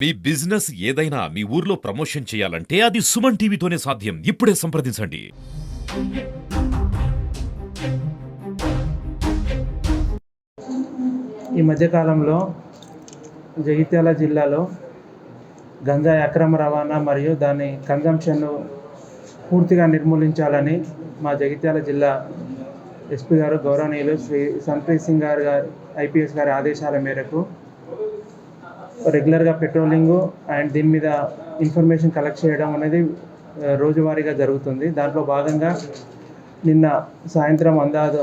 మీ business ఏదైనా మీ ఊర్లో promotion చేయాలంటే అది సుమన్ టీవీతోనే సాధ్యం. ఇప్పుడే సంప్రదించండి. ఈ మధ్యకాలంలో జగిత్యాల జిల్లాలో గంజాయి అక్రమ రవాణా మరియు దాని కన్జంప్షన్ను పూర్తిగా నిర్మూలించాలని మా జగిత్యాల జిల్లా ఎస్పీ గారు గౌరవనీయులు శ్రీ సంప్రీత్ సింగ్ గారు గారు ఐపీఎస్ గారి ఆదేశాల మేరకు రెగ్యులర్గా పెట్రోలింగు అండ్ దీని మీద ఇన్ఫర్మేషన్ కలెక్ట్ చేయడం అనేది రోజువారీగా జరుగుతుంది. దాంట్లో భాగంగా నిన్న సాయంత్రం అందాదు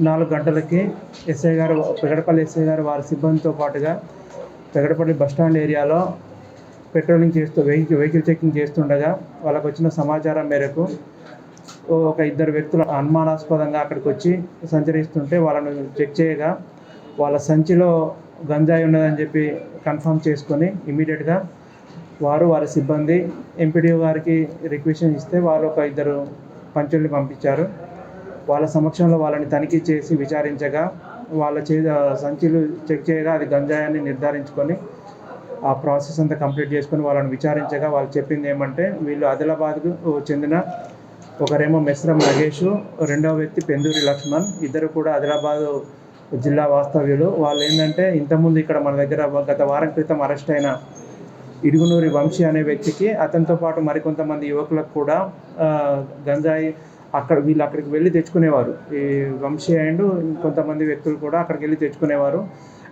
నాలుగు గంటలకి ఎస్ఐ గారు పెగడపల్లి ఎస్ఐ గారు వారి సిబ్బందితో పాటుగా పెగడపల్లి బస్టాండ్ ఏరియాలో పెట్రోలింగ్ చేస్తూ వెహికల్ వెహికల్ చెకింగ్ చేస్తుండగా వాళ్ళకు వచ్చిన సమాచారం మేరకు ఒక ఇద్దరు వ్యక్తులు అనుమానాస్పదంగా అక్కడికి వచ్చి సంచరిస్తుంటే వాళ్ళను చెక్ చేయగా వాళ్ళ సంచిలో గంజాయి ఉన్నదని చెప్పి కన్ఫర్మ్ చేసుకొని ఇమీడియట్గా వారు వారి సిబ్బంది ఎంపీడీఓ గారికి రిక్వెషన్ ఇస్తే వారు ఒక ఇద్దరు పంచుల్ని పంపించారు. వాళ్ళ సమక్షంలో వాళ్ళని తనిఖీ చేసి విచారించగా వాళ్ళ చే సంచులు చెక్ చేయగా అది గంజాయాన్ని నిర్ధారించుకొని ఆ ప్రాసెస్ అంతా కంప్లీట్ చేసుకొని వాళ్ళని విచారించగా వాళ్ళు చెప్పింది ఏమంటే వీళ్ళు ఆదిలాబాద్కు చెందిన ఒకరేమో మెస్రం నగేష్ రెండవ వ్యక్తి పెందూరి లక్ష్మణ్ ఇద్దరు కూడా ఆదిలాబాదు జిల్లా వాస్తవ్యులు. వాళ్ళు ఏంటంటే ఇంతకుముందు ఇక్కడ మన దగ్గర గత వారం క్రితం అరెస్ట్ అయిన ఇడుగునూరి వంశీ అనే వ్యక్తికి అతనితో పాటు మరికొంతమంది యువకులకు కూడా గంజాయి అక్కడ వీళ్ళు అక్కడికి వెళ్ళి తెచ్చుకునేవారు. ఈ వంశీ అండ్ కొంతమంది వ్యక్తులు కూడా అక్కడికి వెళ్ళి తెచ్చుకునేవారు.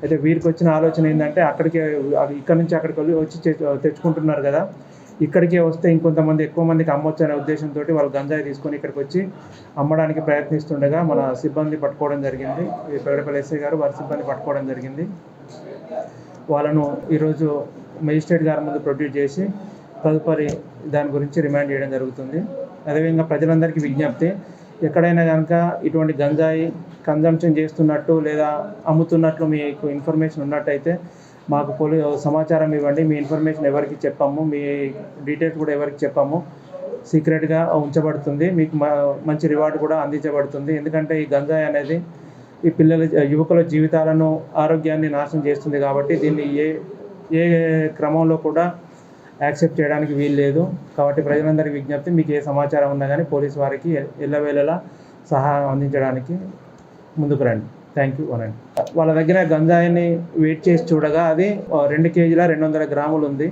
అయితే వీరికి వచ్చిన ఆలోచన ఏంటంటే అక్కడికి ఇక్కడ నుంచి అక్కడికి వెళ్ళి వచ్చి తెచ్చుకుంటున్నారు కదా. ఇక్కడికే వస్తే ఇంకొంతమంది ఎక్కువ మందికి అమ్మొచ్చు అనే ఉద్దేశంతో వాళ్ళు గంజాయి తీసుకొని ఇక్కడికి వచ్చి అమ్మడానికి ప్రయత్నిస్తుండగా మన సిబ్బంది పట్టుకోవడం జరిగింది. ఈ ఎస్ఐ గారు వారి సిబ్బంది పట్టుకోవడం జరిగింది. వాళ్ళను ఈరోజు మెజిస్ట్రేట్ గారి ముందు ప్రొడ్యూస్ చేసి తదుపరి దాని గురించి రిమాండ్ చేయడం జరుగుతుంది. అదేవిధంగా ప్రజలందరికీ విజ్ఞప్తి ఎక్కడైనా కనుక ఇటువంటి గంజాయి కన్జంప్షన్ చేస్తున్నట్టు లేదా అమ్ముతున్నట్లు మీకు ఇన్ఫర్మేషన్ ఉన్నట్టయితే మాకు పోలీ సమాచారం ఇవ్వండి. మీ ఇన్ఫర్మేషన్ ఎవరికి చెప్పాము మీ డీటెయిల్స్ కూడా ఎవరికి చెప్పాము సీక్రెట్గా ఉంచబడుతుంది. మీకు మంచి రివార్డు కూడా అందించబడుతుంది. ఎందుకంటే ఈ గంజాయి అనేది ఈ పిల్లల యువకుల జీవితాలను ఆరోగ్యాన్ని నాశనం చేస్తుంది కాబట్టి దీన్ని ఏ ఏ క్రమంలో కూడా యాక్సెప్ట్ చేయడానికి వీలు లేదు కాబట్టి ప్రజలందరికీ విజ్ఞప్తి మీకు ఏ సమాచారం ఉన్నా కానీ పోలీస్ వారికి ఎల్లవేళలా సహాయం అందించడానికి ముందుకు రండి. థ్యాంక్ యూ అనండి వాళ్ళ దగ్గర గంజాయిని వెయిట్ చేసి చూడగా అది రెండు కేజీల రెండు వందల గ్రాములు ఉంది.